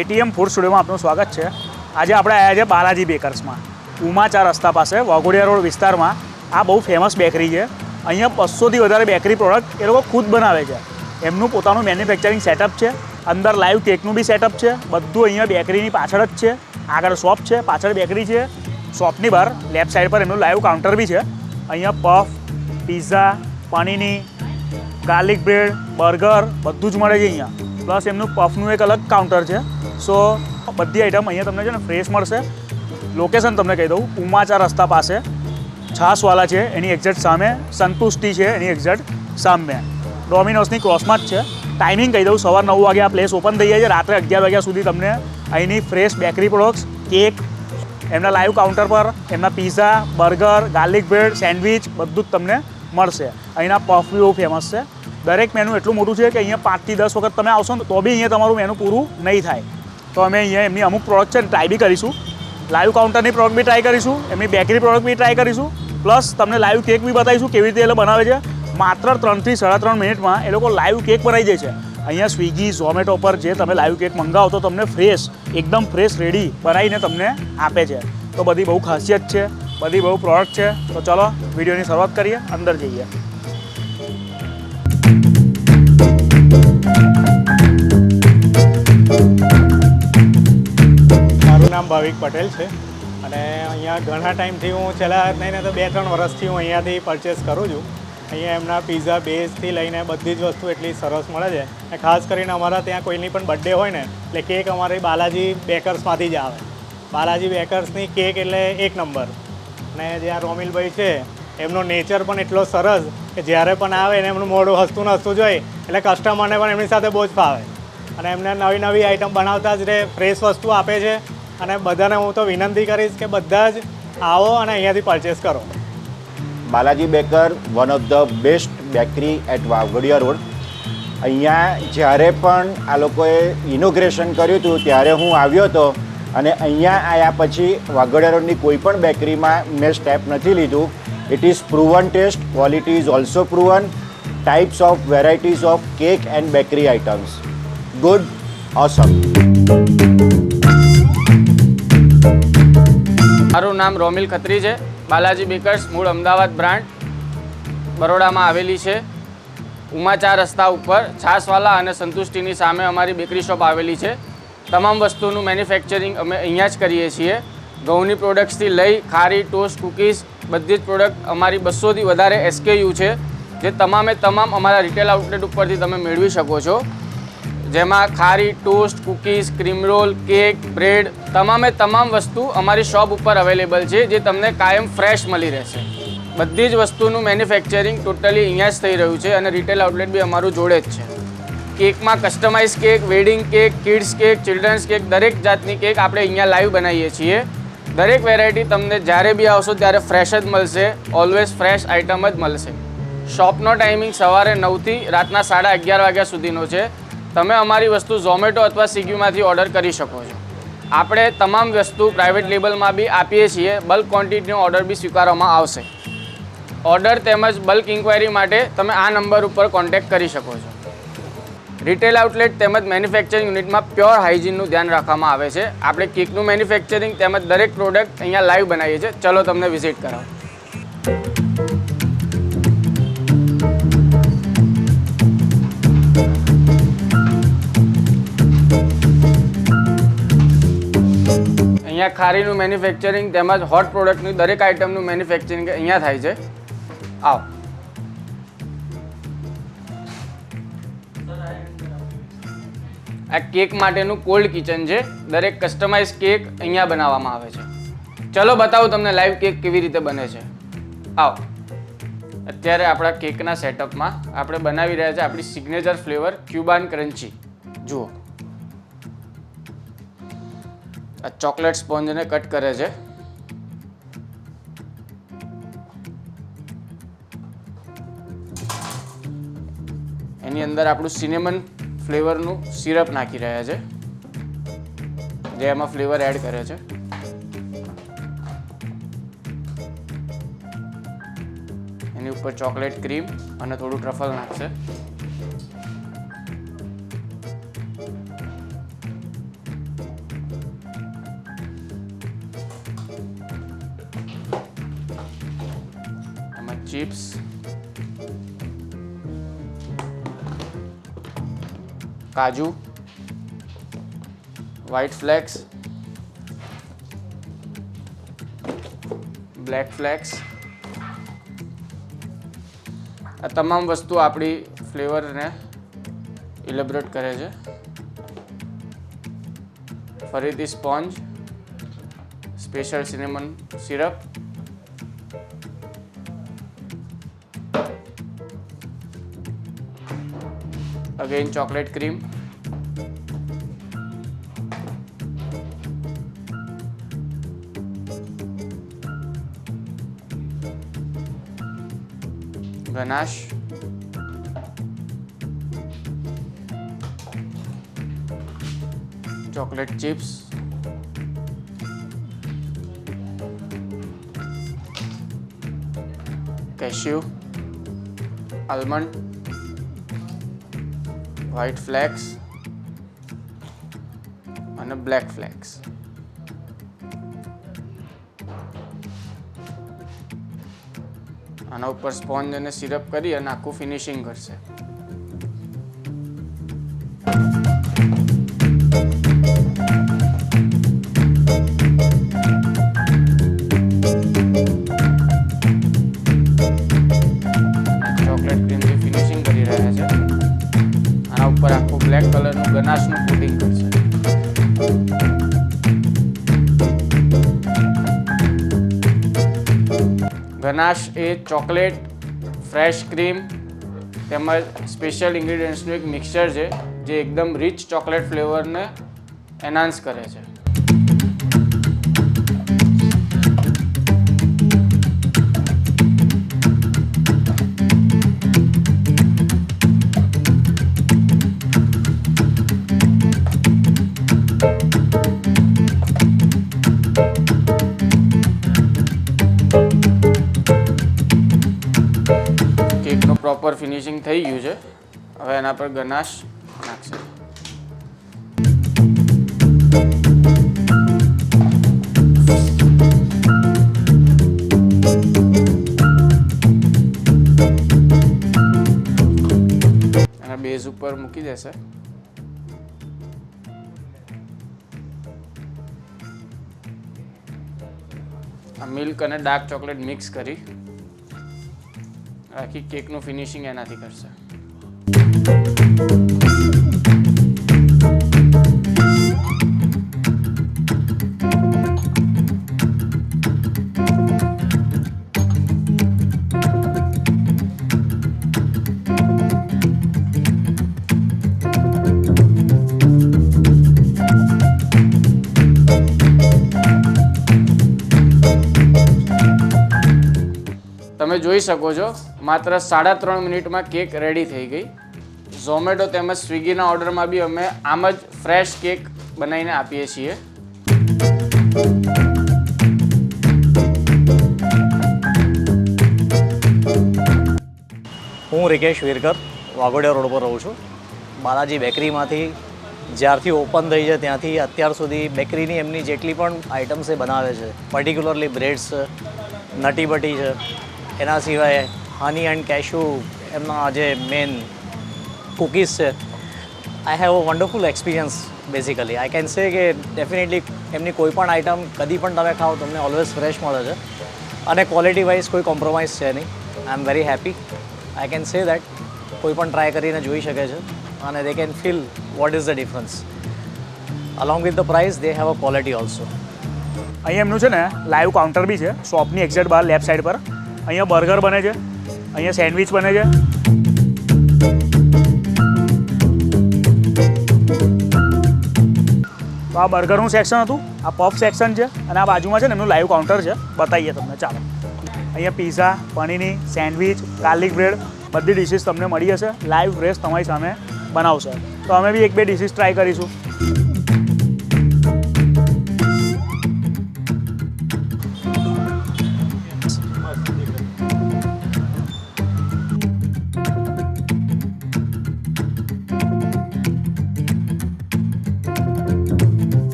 ATM food સ્ટુડિયોમાં આપનું સ્વાગત છે. આજે આપણે આવ્યા છે બાલાજી બેકર્સમાં ઉમાચા રસ્તા પાસે, વાઘોડિયા રોડ વિસ્તારમાં. આ બહુ ફેમસ બેકરી છે. અહીંયા બસોથી વધારે બેકરી પ્રોડક્ટ એ લોકો ખુદ બનાવે છે. એમનું પોતાનું મેન્યુફેક્ચરિંગ સેટઅપ છે. અંદર લાઈવ કેકનું બી સેટઅપ છે. બધું અહીંયા બેકરીની પાછળ જ છે. આગળ શોપ છે, પાછળ બેકરી છે. શોપની બહાર લેફ્ટ સાઈડ પર એમનું લાઈવ કાઉન્ટર બી છે. અહીંયા puff pizza panini garlic bread burger બધું જ મળે છે અહીંયા. પ્લસ એમનું પફનું એક અલગ કાઉન્ટર છે. સો બધી આઈટમ અહીંયા તમને છે ને ફ્રેશ મળશે. લોકેશન તમને કહી દઉં. ઉમાચા રસ્તા પાસે. છાસવાલા છે, એની એક્ઝેક્ટ સામે. સંતુષ્ટિ છે, એની એક્ઝેક્ટ સામે. ડોમિનોસની ક્રોસમાં જ છે. ટાઈમિંગ કહી દઉં, સવાર નવ વાગે આ પ્લેસ ઓપન થઈ જાય છે. રાત્રે અગિયાર વાગ્યા સુધી તમને અહીંની ફ્રેશ બેકરી પ્રોડક્ટ્સ કેક એમના લાઈવ કાઉન્ટર પર, એમના pizza burger garlic bread sandwich બધું જ તમને મળશે. અહીંના પફ બી બહુ ફેમસ છે. દરેક મેનુ એટલું મોટું છે કે અહીંયા પાંચથી દસ વખત તમે આવશો ને તો બી અહીંયા તમારું મેનુ પૂરું નહીં થાય. તો અમે અહીંયા એમની અમુક પ્રોડક્ટ છે ટ્રાય બી કરીશું. લાઈવ કાઉન્ટરની પ્રોડક્ટ બી ટ્રાય કરીશું, એમની બેકરી પ્રોડક્ટ બી ટ્રાય કરીશું. પ્લસ તમને લાઈવ કેક બી બતાવીશું કેવી રીતે એ બનાવે છે. માત્ર ત્રણથી સાડા ત્રણ મિનિટમાં એ લોકો લાઈવ કેક બનાવી દે છે. અહીંયા સ્વિગી, ઝોમેટો પર જે તમે લાઈવ કેક મંગાવો તો તમને ફ્રેશ એકદમ ફ્રેશ રેડી બનાવીને તમને આપે છે. તો બધી બહુ ખાસિયત છે, બધી બહુ પ્રોડક્ટ છે. તો ચલો, વિડીયોની શરૂઆત કરીએ, અંદર જઈએ. નામ ભાવિક પટેલ છે. અને અહીંયા ઘણા ટાઈમથી હું છેલ્લા નહીં તો બે ત્રણ વર્ષથી હું અહીંયાથી પરચેસ કરું છું. અહીંયા એમના પીઝા બેઝથી લઈને બધી જ વસ્તુ એટલી સરસ મળે છે. અને ખાસ કરીને અમારા ત્યાં કોઈની પણ બર્થડે હોય ને, એટલે કેક અમારી બાલાજી બેકર્સમાંથી જ આવે. બાલાજી બેકર્સની કેક એટલે એક નંબર અને જે આ રોમિલભાઈ છે, એમનો નેચર પણ એટલો સરસ કે જ્યારે પણ આવે ને એમનું મોઢું હસતું હસતું જોઈ એટલે કસ્ટમરને પણ એમની સાથે બહુ જ ફાવે. અને એમને નવી નવી આઈટમ બનાવતા જ રહે ફ્રેશ વસ્તુ આપે છે. અને બધાને હું તો વિનંતી કરીશ કે બધા જ આવો અને અહીંયાથી પરચેસ કરો. Balaji baker one of the best bakery at Waghodia road અહીંયા જ્યારે પણ આ લોકોએ ઇનોગ્રેશન કર્યું હતું, ત્યારે હું આવ્યો હતો અને અહીંયા આવ્યા પછી વાઘોડિયા રોડની કોઈ પણ બેકરીમાં મેં સ્ટેપ નથી લીધું. It is proven taste quality is also proven types of varieties of cake and bakery items good awesome મારું નામ રોમિલ ખત્રી છે. બાલાજી બેકર્સ, મૂળ અમદાવાદ બ્રાન્ડ. બરોડામાં આવેલી છે. ઉમાચાર રસ્તા ઉપર છાસવાલા અને સંતુષ્ટિની સામે અમારી બેકરી શોપ આવેલી છે. તમામ વસ્તુનું મેન્યુફેક્ચરિંગ અમે અહીંયા જ કરીએ છીએ. ઘઉંની પ્રોડક્ટ્સથી લઈ ખારી, ટોસ્ટ, કૂકીઝ, બધી જ પ્રોડક્ટ અમારી બસોથી વધારે એસકેયુ છે, જે તમામે તમામ અમારા રિટેલ આઉટલેટ ઉપરથી તમે મેળવી શકો છો. જેમાં ખારી toast, cookies, cream roll, cake, bread તમામે તમામ વસ્તુ અમારી શોપ ઉપર અવેલેબલ છે, જે તમને કાયમ ફ્રેશ મળી રહેશે. બધી જ વસ્તુનું મેન્યુફેક્ચરિંગ ટોટલી અહીંયા જ થઈ રહ્યું છે અને રિટેલ આઉટલેટ બી અમારું જોડે જ છે. કેકમાં customize cake, wedding cake, kids cake, children's cake, દરેક જાતની કેક આપણે અહીંયા લાઈવ બનાવીએ છીએ. દરેક વેરાયટી તમને જ્યારે બી આવશો ત્યારે ફ્રેશ જ મળશે, ઓલવેઝ ફ્રેશ આઇટમ જ મળશે. શોપનો ટાઈમિંગ સવારે નવથી રાતના સાડા અગિયાર વાગ્યા સુધીનો છે. તમે અમારી વસ્તુ ઝોમેટો અથવા સ્વિગીમાંથી ઓર્ડર કરી શકો છો. આપણે તમામ વસ્તુ પ્રાઇવેટ લેબલમાં બી આપીએ છીએ. બલ્ક ક્વોન્ટિટીનો ઓર્ડર બી સ્વીકારવામાં આવશે. ઓર્ડર તેમજ બલ્ક ઇન્ક્વાયરી માટે તમે આ નંબર ઉપર કોન્ટેક્ટ કરી શકો છો. રિટેલ આઉટલેટ તેમજ મેન્યુફેક્ચરિંગ યુનિટમાં પ્યોર હાઇજીનનું ધ્યાન રાખવામાં આવે છે. આપણે કેકનું મેન્યુફેક્ચરિંગ તેમજ દરેક પ્રોડક્ટ અહીંયા લાઈવ બનાવીએ છીએ. ચલો તમને વિઝિટ કરાવો. અહીંયા ખારીનું મેન્યુફેક્ચરિંગ તેમજ હોટ પ્રોડક્ટનું દરેક આઇટમનું મેન્યુફેક્ચરિંગ અહીંયા થાય છે. આવો. આ કેક માટેનું કોલ્ડ કિચન છે. દરેક કસ્ટમાઇઝ કેક અહીંયા બનાવવામાં આવે છે. ચલો બતાવું તમને લાઈવ કેક કેવી રીતે બને છે. આવો. અત્યારે આપણા કેકના સેટઅપમાં આપણે બનાવી રહ્યા છે આપણી સિગ્નેચર ફ્લેવર ક્યુબાન ક્રન્ચી જુઓ. આ ચોકલેટ સ્પોન્જને કટ કરે છે. એની અંદર આપણું સિનેમન ફ્લેવરનું સિરપ નાખી રહ્યા છે. જે એમાં ફ્લેવર એડ કરે છે. એની ઉપર ચોકલેટ ક્રીમ અને થોડું ટ્રફલ નાખશે. ચિપ્સ કાજુ વ્હાઇટ ફ્લેક્સ બ્લેક ફ્લેક્સ આ તમામ વસ્તુ આપણી ફ્લેવરને ઇલેબરેટ કરે છે. ફરીથી sponge. Special cinnamon syrup. Again chocolate cream ganache chocolate chips cashew almond white flakes અને બ્લેક ફ્લેક્સ આના ઉપર સ્પોન્જ અને સિરપ કરી અને આખું ફિનિશિંગ કરશે. ગનાશનું કોટિંગ કરશે ગનાશ એ ચોકલેટ, ફ્રેશ ક્રીમ તેમજ સ્પેશિયલ ઇન્ગ્રીડિયન્ટ્સનું એક મિક્સચર છે, જે એકદમ રિચ ચોકલેટ ફ્લેવરને એન્હાન્સ કરે છે. પ્રોપર ફિનિશિંગ થઈ ગયું છે. હવે એના પર ગનાશ નાખશે. બેઝ ઉપર મૂકી દેશે. આ મિલ્ક અને ડાર્ક ચોકલેટ મિક્સ કરી. આખી કેકનું ફિનિશિંગ એનાથી કરશે. તમે જોઈ શકો છો માત્ર સાડા ત્રણ મિનિટમાં કેક રેડી થઈ ગઈ. ઝોમેટો તેમજ સ્વિગીના ઓર્ડરમાં બી અમે આમ જ ફ્રેશ કેક બનાવીને આપીએ છીએ. હું રિકેશ વીરકર વાઘોડિયા રોડ પર રહું છું. બાલાજી બેકરીમાંથી જ્યારથી ઓપન થઈ છે ત્યાંથી અત્યાર સુધી બેકરીની એમની જેટલી પણ આઇટમ્સ એ બનાવે છે. પર્ટિક્યુલરલી બ્રેડ્સ નટી બટી છે, એના સિવાય હની એન્ડ કેશુ એમના જે મેન કૂકીઝ છે. I have a wonderful experience basically I can say કે ડેફિનેટલી એમની કોઈ પણ આઇટમ કદી પણ તમે ખાઓ, તમને ઓલવેઝ ફ્રેશ મળે છે. અને ક્વોલિટી વાઇઝ કોઈ કોમ્પ્રોમાઇઝ છે નહીં. I am very happy I can say that કોઈ પણ ટ્રાય કરીને જોઈ શકે છે અને they can feel what is the difference along with the price they have a quality also અહીંયા એમનું છે ને લાઈવ કાઉન્ટર બી છે શોપની એક્ઝેક્ટ બહાર લેફ્ટ સાઈડ પર. અહીંયા બર્ગર બને છે. અહીંયા સેન્ડવિચ બને છે. તો આ બર્ગરનું સેક્શન હતું, આ પફ સેક્શન છે અને આ બાજુમાં છે ને એમનું લાઈવ કાઉન્ટર છે. બતાવીએ તમને, ચાલો. અહીંયા પીઝા પનીરની સેન્ડવિચ ગાર્લિક બ્રેડ બધી ડિશિસ તમને મળી હશે. લાઈવ ફ્રેશ તમારી સામે બનાવશે. તો અમે બી એક બે ડિશિસ ટ્રાય કરીશું.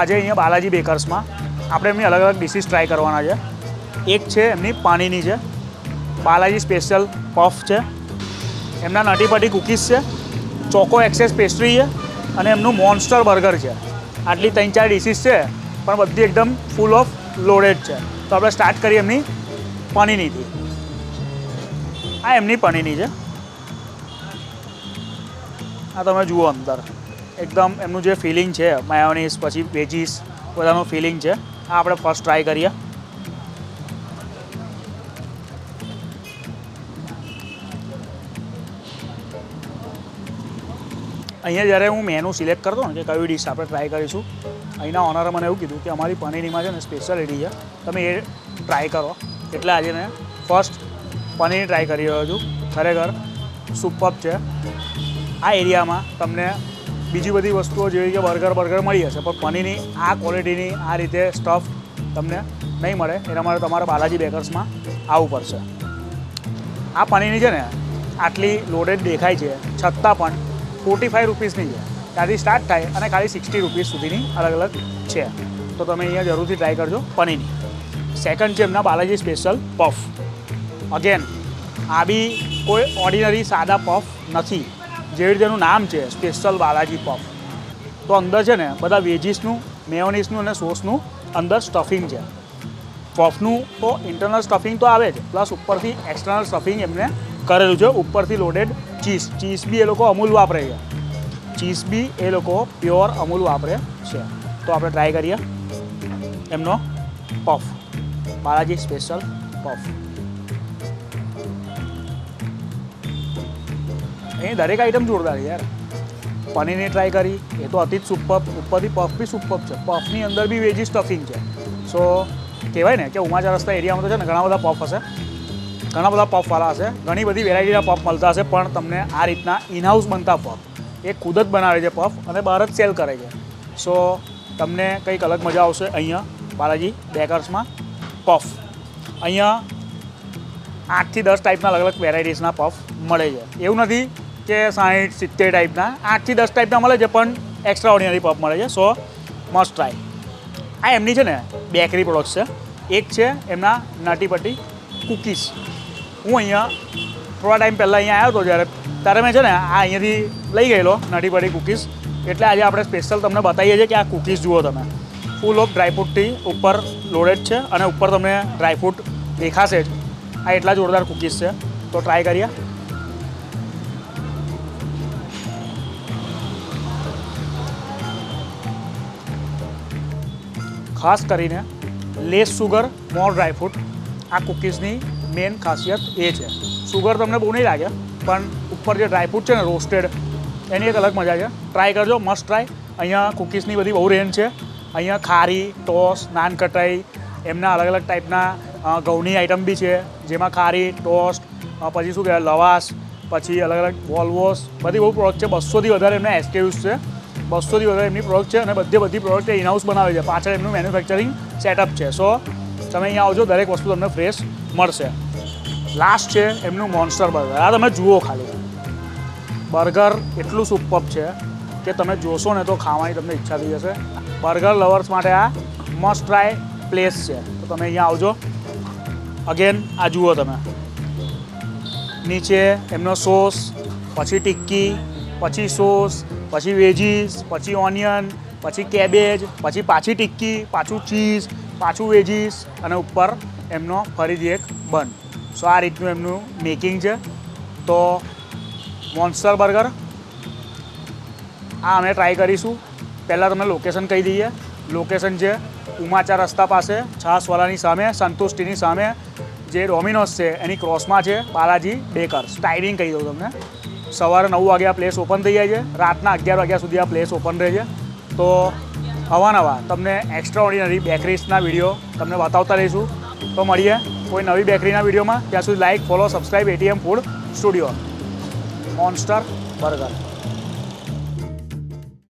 આજે અહીંયા બાલાજી બેકર્સમાં આપણે એમની અલગ અલગ ડિશિસ ટ્રાય કરવાના છે. એક છે એમની પાણીની છે. બાલાજી સ્પેશિયલ પફ છે. એમના નટીપટી કૂકીઝ છે. ચોકો એક્સેસ પેસ્ટ્રી છે અને એમનું મોન્સ્ટર બર્ગર છે. આટલી ત્રણ ચાર ડિશિસ છે, પણ બધી એકદમ ફૂલ ઓફ લોડેડ છે. તો આપણે સ્ટાર્ટ કરીએ એમની પનીનીથી આ એમની પનીની છે. આ તમે જુઓ અંદર. એકદમ એમનું જે ફિલિંગ છે માયોનીસ પછી વેજીસ બધાનું ફિલિંગ છે. આ આપણે ફર્સ્ટ ટ્રાય કરીએ. અહીંયા જ્યારે હું મેનુ સિલેક્ટ કરતો ને કે કયું ડીશ આપણે ટ્રાય કરીશું, અહીંના ઓનરે મને એવું કીધું કે અમારી પનીરીમાં છે ને સ્પેશિયાલિટી છે. તમે એ ટ્રાય કરો. એટલે આજે મેં ફર્સ્ટ પનીર ટ્રાય કરી રહ્યો છું. ખરેખર સુપર છે. આ એરિયામાં તમને બીજી બધી વસ્તુઓ જેવી કે બર્ગર બર્ગર મળી જશે પણ પનીરની આ ક્વોલિટીની આ રીતે સ્ટફ તમને નહીં મળે. એના માટે તમારે બાલાજી બેકર્સમાં આવવું પડશે. આ પનીરની છે ને, આટલી લોડેડ દેખાય છે. છતાં પણ ફોર્ટી ફાઈવ રૂપીસની છે. ત્યાંથી સ્ટાર્ટ થાય અને ખાલી સિક્સટી રૂપીસ સુધીની અલગ અલગ છે. તો તમે અહીંયા જરૂરથી ટ્રાય કરજો પનીરની. સેકન્ડ છે એમના બાલાજી સ્પેશિયલ પફ અગેન આ બી કોઈ ઓર્ડિનરી સાદા પફ નથી. જેવી રીતે નામ છે, સ્પેશિયલ બાલાજી પફ. તો અંદર છે ને, બધા વેજીસનું, મેયોનીસનું અને સોસનું અંદર સ્ટફિંગ છે. પફનું તો ઇન્ટરનલ સ્ટફિંગ તો આવે જ પ્લસ ઉપરથી એક્સટર્નલ સ્ટફિંગ એમને કરેલું છે, ઉપરથી લોડેડ ચીઝ ચીઝ બી એ લોકો અમૂલ વાપરે છે. ચીઝ બી એ લોકો પ્યોર અમૂલ વાપરે છે. તો આપણે ટ્રાય કરીએ. એમનો પફ. Balaji special puff. અહીં દરેક આઈટમ જોરદાર યાર. પનીરની ટ્રાય કરી, એ તો અતિ જ સુપર ઉપરથી પફ બી સુપર છે. પફની અંદર બી વેજી સ્ટફિંગ છે. સો કહેવાય ને કે ઉમાચા રસ્તા એરિયામાં તો છે ને ઘણા બધા પફ હશે. ઘણા બધા પફવાળા હશે. ઘણી બધી વેરાયટીના પફ મળતા હશે, પણ તમને આ રીતના ઇનહાઉસ બનતા પફ એ ખુદ જ બનાવે છે પફ અને બહાર જ સેલ કરે છે. સો તમને કંઈક અલગ મજા આવશે અહીંયા, બાલાજી બેકર્સમાં પફ અહીંયા આઠથી દસ ટાઈપના અલગ અલગ વેરાયટીઝના પફ મળે છે. એવું નથી કે સાઠ સિત્તેર ટાઈપના આઠથી દસ ટાઈપના મળે છે, પણ એક્સ્ટ્રા ઓર્ડિનરી પફ મળે છે. સો મસ્ટ ટ્રાય આ એમની છે ને બેકરી પ્રોડક્ટ્સ છે. એક છે એમના નાટી પટ્ટી કૂકીઝ હું અહીંયા થોડા ટાઈમ પહેલાં અહીંયા આવ્યો હતો જ્યારે, ત્યારે મેં છે ને, આ અહીંયાથી લઈ ગયેલો નટી પડી કૂકીઝ એટલે આજે આપણે સ્પેશિયલ તમને બતાવીએ છીએ કે આ કૂકીઝ જુઓ તમે. ફૂલ ઓફ ડ્રાયફ્રૂટથી ઉપર લોડેડ છે અને ઉપર તમને ડ્રાયફ્રૂટ દેખાશે જ. આ એટલા જોરદાર કૂકીઝ છે. તો ટ્રાય કરીએ. ખાસ કરીને લેસ સુગર, મોર ડ્રાયફ્રૂટ આ કૂકીઝની મેઇન ખાસિયત એ છે. સુગર તમને બહુ નહીં લાગે, પણ ઉપર જે ડ્રાયફ્રૂટ છે ને, રોસ્ટેડ, એની એક અલગ મજા છે. ટ્રાય કરજો મસ્ટ ટ્રાય અહીંયા કૂકીઝની બધી બહુ રેન્જ છે. અહીંયા ખારી, ટોસ નાન કટાઈ એમના અલગ અલગ ટાઈપના ઘઉંની આઈટમ બી છે, જેમાં ખારી, ટોસ્ટ પછી શું કહેવાય, લવાશ, પછી અલગ અલગ વોલ્વોસ, બધી બહુ પ્રોડક્ટ છે. બસોથી વધારે એમના એસકેયુઝ છે. બસોથી વધારે એમની પ્રોડક્ટ છે અને બધી બધી પ્રોડક્ટ એ ઇનહાઉસ બનાવે છે. પાછળ એમનું મેન્યુફેક્ચરિંગ સેટઅપ છે. સો તમે અહીંયા આવજો, દરેક વસ્તુ તમને ફ્રેશ મળશે. લાસ્ટ છે એમનું મોન્સ્ટર બર્ગર આ તમે જુઓ ખાલી. બર્ગર એટલું સુપર છે કે તમે જોશો ને તો ખાવાની તમને ઈચ્છા થઈ જશે. બર્ગર લવર્સ માટે આ મસ્ટ ટ્રાય પ્લેસ છે. તો તમે અહીંયા આવજો. અગેન આ જુઓ તમે. નીચે એમનો સોસ પછી ટિક્કી, પછી સોસ પછી વેજીસ, પછી ઓનિયન, પછી કેબેજ, પછી પાછી ટિક્કી, પાછું ચીઝ, પાછું વેજીસ અને ઉપર એમનો ફરીથી એક બન. સો આ રીતનું એમનું મેકિંગ છે. તો મોન્સ્ટર બર્ગર આ અમે ટ્રાય કરીશું. પહેલાં તમને લોકેશન કહી દઈએ. લોકેશન છે ઉમાચા રસ્તા પાસે, છાસવાલાની સામે, સંતુષ્ટિની સામે. જે ડોમિનોસ છે, એની ક્રોસમાં છે બાલાજી બેકર્સ ટાઈમિંગ કહી દઉં તમને. સવારે નવ વાગે આ પ્લેસ ઓપન થઈ જાય છે. રાતના અગિયાર વાગ્યા સુધી આ પ્લેસ ઓપન રહે છે. તો અવાનવા તમને એક્સ્ટ્રા ઓર્ડિનરી બેકરીઝના વીડિયો તમને બતાવતા રહીશું. તો મળીએ કોઈ નવી બેકરીના વિડીયોમાં ત્યાં સુધી like follow subscribe ATM food studio monster burger